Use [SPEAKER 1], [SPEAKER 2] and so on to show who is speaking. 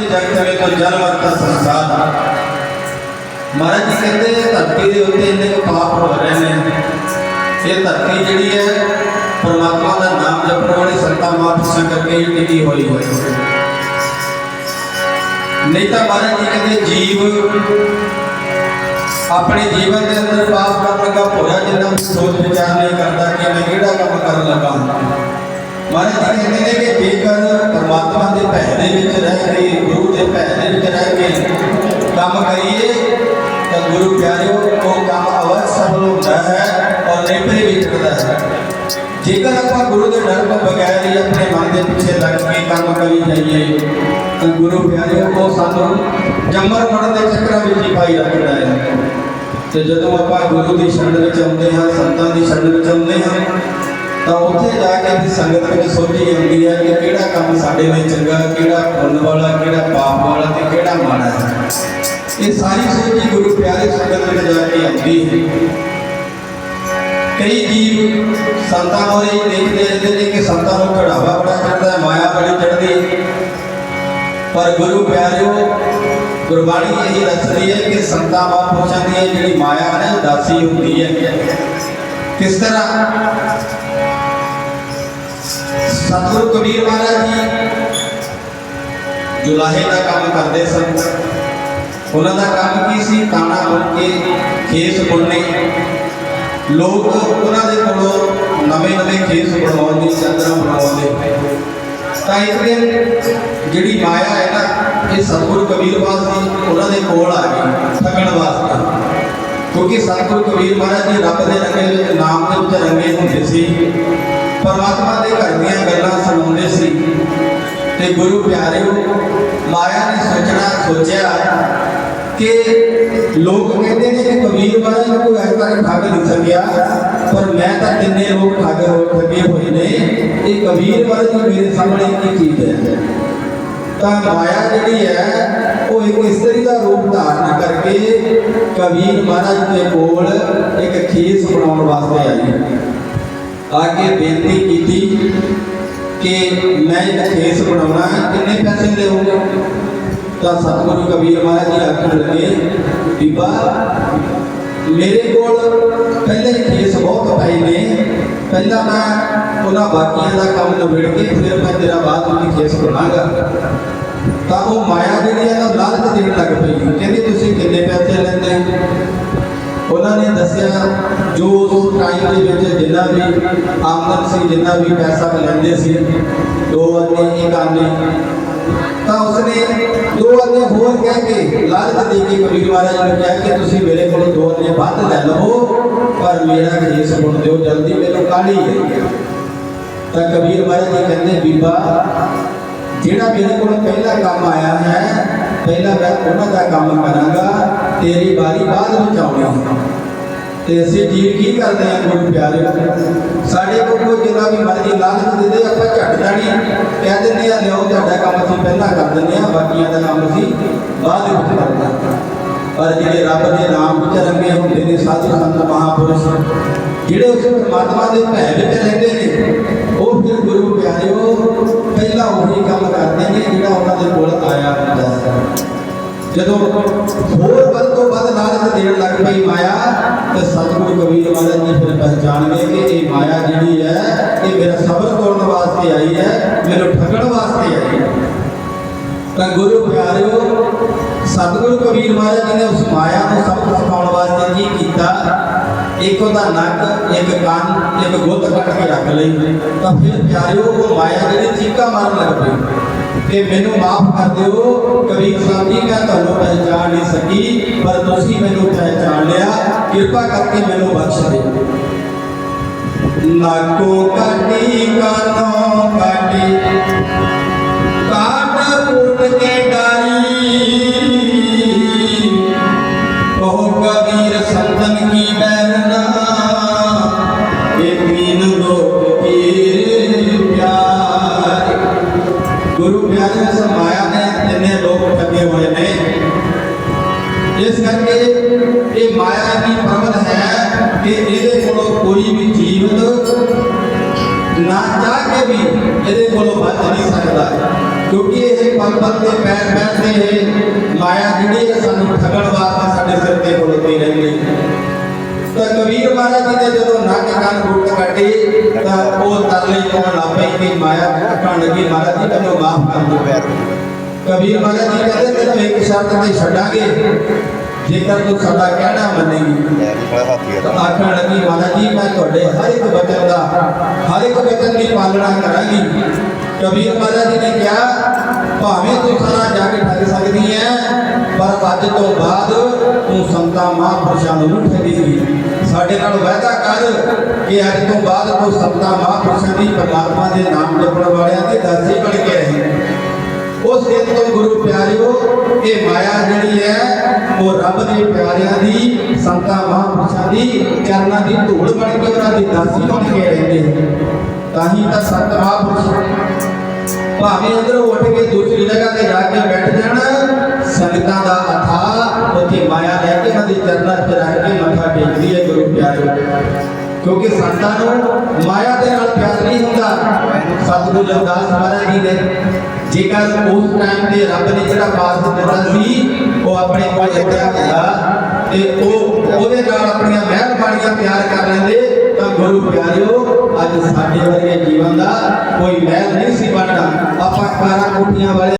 [SPEAKER 1] ਜਗਤ ਵਿੱਚ ਤੋਂ ਜਨਮ ਅਰਥ ਸੰਸਾਰ ਮਹਾਰਾਜ ਜੀ ਕਹਿੰਦੇ ਇਹ ਧਰਤੀ ਦੇ ਉੱਤੇ ਇੰਨੇ ਕੁ ਪਾਪ ਹੋ ਰਹੇ ਨੇ ਇਹ ਧਰਤੀ ਜਿਹੜੀ ਹੈ ਪਰਮਾਤਮਾ ਦਾ ਨਾਮ ਜਪਣ ਵਾਲੇ ਸੰਤਾਂ ਮਹਾਂਪੁਰਸ਼ਾਂ ਕਰਕੇ ਹੀ ਟਿਕੀ ਹੋਈ ਹੈ ਨਹੀਂ ਤਾਂ ਮਹਾਰਾਜ ਜੀ ਕਹਿੰਦੇ ਜੀਵ ਆਪਣੇ ਜੀਵਨ ਦੇ ਅੰਦਰ ਪਾਪ ਕਰਨ ਦਾ ਭੋਰਾ ਜਿੰਨਾ ਵੀ ਸੋਚ ਵਿਚਾਰ ਨਹੀਂ ਕਰਦਾ ਕਿ ਮੈਂ ਕਿਹੜਾ ਕੰਮ ਕਰਨ ਲੱਗਾ ਮਹਾਰਾਜ ਜੀ ਕਹਿੰਦੇ ਨੇ ਕਿ ਜੇਕਰ ਪਰਮਾਤਮਾ ਦੇ ਭੈ ਦੇ ਵਿੱਚ ਰਹਿ ਕੇ, ਗੁਰੂ ਦੇ ਭੈ ਦੇ ਵਿੱਚ ਰਹਿ ਕੇ ਕੰਮ ਕਰੀਏ, ਤਾਂ ਗੁਰੂ ਪਿਆਰਿਓ, ਉਹ ਕੰਮ ਅਵश्य ਸਫਲ ਹੁੰਦਾ ਹੈ ਔਰ ਨੇਪਰੇ ਵਿਚਰਦਾ ਹੈ। ਜੇਕਰ ਆਪਾਂ ਗੁਰੂ ਦੇ ਡਰ ਤੋਂ ਬਗੈਰ ਹੀ ਆਪਣੇ ਮਨ ਦੇ ਪਿੱਛੇ ਲੱਗ ਕੇ ਕੰਮ ਕਰੀ ਜਾਈਏ, ਤਾਂ ਗੁਰੂ ਪਿਆਰਿਓ, ਉਹ ਸਾਨੂੰ ਜੰਮਰ ਮਰਨ ਦੇ ਚੱਕਰਾਂ ਵਿੱਚ ਹੀ ਪਾਈ ਰੱਖਦਾ ਹੈ। ਤੇ ਜਦੋਂ ਆਪਾਂ ਗੁਰੂ ਦੀ ਸ਼ਰਨ ਵਿੱਚ ਆਉਂਦੇ ਹਾਂ, ਸੰਤਾਂ ਦੀ ਸ਼ਰਨ ਵਿੱਚ ਆਉਂਦੇ ਹਾਂ ਤਾਂ ਉੱਥੇ ਜਾ ਕੇ ਵੀ ਸੰਗਤ ਵਿੱਚ ਸੋਚੀ ਜਾਂਦੀ ਹੈ ਕਿ ਕਿਹੜਾ ਕੰਮ ਸਾਡੇ ਲਈ ਚੰਗਾ, ਕਿਹੜਾ ਪੁੰਨ ਵਾਲਾ, ਕਿਹੜਾ ਪਾਪ ਵਾਲਾ ਤੇ ਕਿਹੜਾ ਮਾੜਾ ਹੈ। ਇਹ ਸਾਰੀ ਸੋਚ ਗੁਰੂ ਪਿਆਰੇ ਸੰਗਤ ਵਿੱਚ ਜਾ ਕੇ ਆਉਂਦੀ ਹੈ। ਕਈ ਜੀਵ ਸੰਤਾਂ ਹੋਰੇ ਦੇਖਦੇ ਰਹਿੰਦੇ ਨੇ ਕਿ ਸੰਤਾਂ ਨੂੰ ਚੜਾਵਾ ਬੜਾ ਚੜਦਾ ਹੈ, ਮਾਇਆ ਬੜੀ ਚੜਦੀ ਹੈ। ਪਰ ਗੁਰੂ ਪਿਆਰਿਓ, ਗੁਰਬਾਣੀ ਇਹੀ ਦੱਸਦੀ ਹੈ ਕਿ ਸੰਤਾਂ ਮਹਾਂਪੁਰਸ਼ਾਂ ਦੀ ਜਿਹੜੀ ਮਾਇਆ ਹੈ ਦਾਸੀ ਹੁੰਦੀ ਹੈ। ਕਿਸ ਤਰ੍ਹਾਂ ਸਤਿਗੁਰੂ ਕਬੀਰ ਮਹਾਰਾਜ ਜੀ, ਜੁਲਾਹੇ ਦਾ ਕੰਮ ਕਰਦੇ ਸਨ। ਉਹਨਾਂ ਦਾ ਕੰਮ ਕੀ ਸੀ? ਕਾਣਾ ਬੁਣ ਕੇ ਖੇਸ ਬੁਣਨੇ। ਲੋਕ ਉਹਨਾਂ ਦੇ ਕੋਲੋਂ ਨਵੇਂ ਨਵੇਂ ਖੇਸ ਬਣਾਉਣ ਦੀ ਚਾਦਰਾਂ ਬਣਾਉਂਦੇ। ਤਾਂ ਇਸ ਦਿਨ ਜਿਹੜੀ ਮਾਇਆ ਹੈ ਨਾ, ਇਹ ਸਤਿਗੁਰੂ ਕਬੀਰ ਜੀ ਉਹਨਾਂ ਦੇ ਕੋਲ ਆ ਗਈ, ਥਕਣ ਵਾਸਤੇ। ਕਿਉਂਕਿ ਸਤਿਗੁਰੂ ਕਬੀਰ ਮਹਾਰਾਜ ਜੀ ਰੱਬ ਦੇ ਰੰਗੇ, ਨਾਮ ਦੇ ਵਿੱਚ ਰੰਗੇ ਹੁੰਦੇ ਸੀ। ਪਰਮਾਤਮਾ ਦੇ ਘਰ ਦੀਆਂ ਗੱਲਾਂ ਸੁਣਾਉਂਦੇ ਸੀ ਤੇ ਗੁਰੂ ਪਿਆਰਿਓ, ਮਾਇਆ ਨੇ ਸੋਚਣਾ, ਸੋਚਿਆ ਕਿ ਲੋਕ ਕਹਿੰਦੇ ਨੇ ਕਿ ਕਬੀਰ ਮਹਾਰਾਜ ਨੂੰ ਕੋਈ ਐਸਾ ਠੱਗ ਨਹੀਂ ਸਕਿਆ ਪਰ ਮੈਂ ਤਾਂ ਕਿੰਨੇ ਲੋਕ ਠੱਗ ਹੋ, ਠੱਗੇ ਹੋਏ ਨੇ। ਇਹ ਕਬੀਰ ਮਹਾਰਾਜ ਜੀ ਮੇਰੇ ਸਾਹਮਣੇ ਕੀ ਚੀਜ਼ ਹੈ। ਤਾਂ ਮਾਇਆ ਜਿਹੜੀ ਹੈ, ਉਹ ਇੱਕ ਇਸਤਰੀ ਦਾ ਰੂਪ ਧਾਰਨ ਕਰਕੇ ਕਬੀਰ ਮਹਾਰਾਜ ਦੇ ਕੋਲ ਇੱਕ ਖੇਸ ਬਣਾਉਣ ਵਾਸਤੇ ਆਈ। ਹੈ ਆ ਕੇ ਬੇਨਤੀ ਕੀਤੀ ਕਿ ਮੈਂ ਇੱਕ ਖੇਸ ਬਣਾਉਣਾ ਹੈ। ਕਿੰਨੇ ਪੈਸੇ ਦੇਵੋਗੇ ਤਾਂ ਸਤਿਗੁਰੂ ਕਬੀਰ ਮਹਾਰਾਜ ਜੀ ਆਖਣ ਲੱਗੇ, ਬੀਬਾ, ਮੇਰੇ ਕੋਲ ਪਹਿਲੇ ਹੀ ਖੇਸ ਬਹੁਤ ਪਏ ਨੇ। ਪਹਿਲਾਂ ਮੈਂ ਉਹਨਾਂ ਬਾਕੀਆਂ ਦਾ ਕੰਮ ਨਿਬੇੜ ਕੇ ਫਿਰ ਮੈਂ ਤੇਰਾ ਬਾਅਦ ਵਿੱਚ ਖੇਸ ਬਣਾਗਾ ਤਾਂ ਉਹ ਮਾਇਆ ਜਿਹੜੀ ਹੈ ਉਹ ਲਾਲਚ ਦੇਣ ਲੱਗ ਪਈ। ਕਹਿੰਦੀ, ਤੁਸੀਂ ਕਿੰਨੇ ਪੈਸੇ ਲੈਂਦੇ? ਉਹਨਾਂ ਨੇ ਦੱਸਿਆ ਜੋ ਉਸ ਟਾਈਮ ਦੇ ਵਿੱਚ ਜਿੰਨਾ ਵੀ ਆਮਦਨ ਸੀ, ਜਿੰਨਾ ਵੀ ਪੈਸਾ ਲੈਂਦੇ ਸੀ, ਦੋ ਆਨੇ ਇੱਕ ਆਨੇ ਤਾਂ ਉਸਨੇ ਦੋ ਆਨੇ ਹੋਰ ਕਹਿ ਕੇ ਲਾਲਚ ਦੇ ਕੇ ਕਬੀਰ ਮਹਾਰਾਜ ਨੂੰ ਕਿਹਾ ਕਿ ਤੁਸੀਂ ਮੇਰੇ ਕੋਲੋਂ ਦੋ ਆਨੇ ਵੱਧ ਲੈ ਲਵੋ, ਪਰ ਮੇਰਾ ਖੇਸ ਬੁਣ ਦਿਓ, ਜਲਦੀ ਮੈਨੂੰ ਕਾਹਲੀ ਹੈ। ਤਾਂ ਕਬੀਰ ਮਹਾਰਾਜ ਜੀ ਕਹਿੰਦੇ, ਬੀਬਾ, ਜਿਹੜਾ ਮੇਰੇ ਕੋਲ ਪਹਿਲਾ ਕੰਮ ਆਇਆ ਹੈ ਪਹਿਲਾਂ ਮੈਂ ਉਹਨਾਂ ਦਾ ਕੰਮ ਕਰਾਂਗਾ, ਤੇਰੀ ਵਾਰੀ ਬਾਅਦ ਵਿੱਚ ਆਉਣੀ ਹੈ। ਤੇ ਅਸੀਂ ਜੀਵ ਕੀ ਕਰਦੇ ਹਾਂ ਗੁਰੂ ਪਿਆਰੇ? ਸਾਡੇ ਕੋਲ ਕੋਈ ਜਿੰਨਾ ਵੀ ਮਰਜ਼ੀ ਲਾਲਚ ਦੇ ਦੇ, ਆਪਾਂ ਝੱਟ ਜਾਣੀ ਕਹਿ ਦਿੰਦੇ ਆ ਲਿਓ ਤੁਹਾਡਾ ਕੰਮ, ਅਸੀਂ ਪਹਿਲਾਂ ਕਰ ਦਿੰਦੇ ਆ ਬਾਕੀਆਂ ਦਾ ਕੰਮ ਅਸੀਂ ਬਾਅਦ ਵਿੱਚ ਕਰਦੇ ਪਰ ਜਿਹੜੇ ਰੱਬ ਦੇ ਨਾਮ ਵਿੱਚ ਰੰਗੇ ਹੁੰਦੇ ਨੇ, ਸਾਧੂ ਸੰਤ, ਮਹਾਪੁਰਸ਼, ਜਿਹੜੇ ਉਸ ਪਰਮਾਤਮਾ ਦੇ ਭੈ ਵਿੱਚ ਰਹਿੰਦੇ ਜਦੋਂ ਹੋਰ ਵੱਧ ਤੋਂ ਵੱਧ ਲਾਲਚ ਦੇਣ ਲੱਗ ਪਈ ਮਾਇਆ, ਤੇ ਸਤਿਗੁਰੂ ਕਬੀਰ ਮਹਾਰਾਜ ਜੀ ਫਿਰ ਪਹਿਚਾਨ ਗਏ ਕਿ ਇਹ ਮਾਇਆ ਜਿਹੜੀ ਹੈ, ਇਹ ਮੇਰਾ ਸਬਰ ਤੋੜਨ ਵਾਸਤੇ ਆਈ ਹੈ, ਮੈਨੂੰ ਠੱਗਣ ਵਾਸਤੇ ਆਈ ਹੈ। ਤਾਂ ਗੁਰੂ ਪਿਆਰਿਓ, ਸਤਿਗੁਰੂ ਕਬੀਰ ਮਹਾਰਾਜ ਜੀ ਨੇ ਉਸ ਮਾਇਆ ਨੂੰ ਸਬਕ ਸਿਖਾਉਣ ਵਾਸਤੇ ਕੀ ਕੀਤਾ? ਇੱਕ ਉਹਦਾ ਨੱਕ, ਇੱਕ ਕੰਨ, ਇੱਕ ਗੁੱਤ ਕੱਟ ਕੇ ਰੱਖ ਲਈ। ਤਾਂ ਫਿਰ ਪਿਆਰਿਓ, ਉਹ ਮਾਇਆ ਜਿਹੜੀ ਚੀਕਾ ਮਾਰਨ ਲੱਗ ਪਈ। ਕਿ ਮੈਨੂੰ ਮਾਫ ਕਰ ਦਿਓ। ਕਬੀਰ ਸਾਹਿਬ ਜੀ ਮੈਂ ਤੁਹਾਨੂੰ ਪਹਿਚਾਨ ਨਹੀਂ ਸਕੀ, ਪਰ ਤੁਸੀਂ ਮੈਨੂੰ ਪਹਿਚਾਨ ਲਿਆ। ਕਿਰਪਾ ਕਰਕੇ ਮੈਨੂੰ ਬਖਸ਼ ਦਿਓ। ਨਾਕੋ ਕਾਟੀ ਕਾਨੋ ਕਾਟੀ। ਕੋਈ ਵੀ ਜੀਵਤ ਨਾ ਚਾਹ ਕੇ ਵੀ ਇਹਦੇ ਕੋਲੋਂ ਬਚ ਨਹੀਂ ਸਕਦਾ। ਕਿਉਂਕਿ ਇਹ ਪਲ ਪਲ ਤੇ ਪੈਰ ਪੈਰ ਤੇ ਇਹ ਮਾਇਆ ਜਿਹੜੀ ਹੈ ਸਾਨੂੰ ਠੱਗਣ ਵਾਸਤੇ ਸਾਡੇ ਸਿਰ ਤੇ ਖੜੋਤੀ ਰਹਿੰਦੀ ਤਾਂ ਕਬੀਰ ਮਹਾਰਾਜ ਜੀ ਨੇ ਜਦੋਂ ਨੱਕ ਕੰਨ ਗੁੱਟ ਕੱਢੇ, ਤਾਂ ਉਹ ਤਰਲੇ ਪਾਉਣ ਲੱਗ ਕਿ ਮਾਇਆ ਕਹਿਣ ਲੱਗੀ ਮਹਾਰਾਜ ਜੀ ਮੈਨੂੰ ਮਾਫ ਕਰ ਦਿਓ। ਕਬੀਰ ਮਹਾਰਾਜ ਜੀ ਕਹਿੰਦੇ, ਤੈਨੂੰ ਇੱਕ ਸ਼ਰਤ ਤੇ ਛੱਡਾਂਗੇ। ਜੇਕਰ ਤੂੰ ਸਾਡਾ ਕਹਿਣਾ ਮੰਨੇਗੀ, ਤਾਂ ਆਖਣ ਲੱਗੀ ਮਹਾਰਾਜ ਜੀ, ਮੈਂ ਤੁਹਾਡੇ ਹਰ ਇੱਕ ਬਚਨ ਦਾ, ਹਰ ਇੱਕ ਬਚਨ ਦੀ ਪਾਲਣਾ ਕਰਾਂਗੀ। ਕਬੀਰ ਮਹਾਰਾਜ ਜੀ ਨੇ ਕਿਹਾ, ਭਾਵੇਂ ਤੂੰ ਸਾਰਾ ਜੱਗ ਠੱਗ ਸਕਦੀ ਹੈ ਪਰ ਅੱਜ ਤੋਂ ਬਾਅਦ ਤੂੰ ਸੰਤਾਂ, ਮਹਾਂਪੁਰਸ਼ਾਂ ਨੂੰ ਨਹੀਂ ਠੱਗੇਗੀ ਸਾਡੇ ਨਾਲ ਵਾਅਦਾ ਕਰ ਕਿ ਅੱਜ ਤੋਂ ਬਾਅਦ ਤੂੰ ਸੰਤਾਂ, ਮਹਾਂਪੁਰਸ਼ਾਂ ਦੀ ਪਰਮਾਤਮਾ ਦੇ ਨਾਮ ਜਪਣ ਵਾਲਿਆਂ ਦੇ ਦਾਸੀ ਬਣ ਕੇ ਰਹੇਂਗੀ ਉਸ ਦਿਨ ਤੋਂ ਗੁਰੂ ਪਿਆਰਿਓ, ਇਹ ਮਾਇਆ ਜਿਹੜੀ ਹੈ, ਉਹ ਰੱਬ ਦੇ ਪਿਆਰਿਆਂ ਦੀ, ਸੰਤਾਂ ਮਹਾਂਪੁਰਸ਼ਾਂ ਦੀ ਚਰਨਾਂ ਦੀ ਧੂੜ ਬਣ ਕੇ ਉਹਨਾਂ ਦੀ ਦਾਸੀ ਬਣ ਕੇ ਰਹਿੰਦੇ ਹਨ ਤਾਂ ਹੀ ਤਾਂ ਸੰਤ ਮਹਾਂਪੁਰਸ਼ ਭਾਵੇਂ ਅੰਦਰੋਂ ਉੱਠ ਕੇ ਦੂਸਰੀ ਜਗ੍ਹਾ ਤੇ ਜਾ ਕੇ ਬੈਠ ਜਾਣ, ਸੰਗਤਾਂ ਦਾ ਅਥਾ ਉੱਥੇ ਮਾਇਆ ਲੈ ਕੇ ਉਹਨਾਂ ਦੇ ਚਰਨਾਂ 'ਚ ਰੱਖ ਕੇ ਮੱਥਾ ਟੇਕਦੀ ਹੈ ਗੁਰੂ ਪਿਆਰਿਓ। ਕਿਉਂਕਿ ਸੰਤਾਂ ਨੂੰ ਮਾਇਆ ਦੇ ਨਾਲ ਪਿਆਰ ਨਹੀਂ ਹੁੰਦਾ। ਸਤਿਗੁਰੂ ਰਵਿਦਾਸ ਮਹਾਰਾਜ ਜੀ ਨੇ ਜੇਕਰ ਉਸ ਟਾਈਮ ਤੇ ਰੱਬ ਨੇ ਜਿਹੜਾ ਪਾਸ ਦਿੱਤਾ ਸੀ, ਉਹ ਆਪਣੇ ਕੋਲ ਰੱਖਿਆ ਹੁੰਦਾ ਤੇ ਉਹ ਉਹਦੇ ਨਾਲ ਆਪਣੀਆਂ ਮਿਹਰਬਾਨੀਆਂ ਪਿਆਰ ਕਰ ਲੈਂਦੇ, ਤਾਂ ਗੁਰੂ ਪਿਆਰਿਓ, ਅੱਜ ਸਾਡੇ ਵਰਗੇ ਜੀਵਨ ਦਾ ਕੋਈ ਮਹਿਲ ਨਹੀਂ ਸੀ ਬਣਨਾ ਆਪਾਂ ਕਾਰਾਂ ਕੋਠੀਆਂ ਵਾਲੇ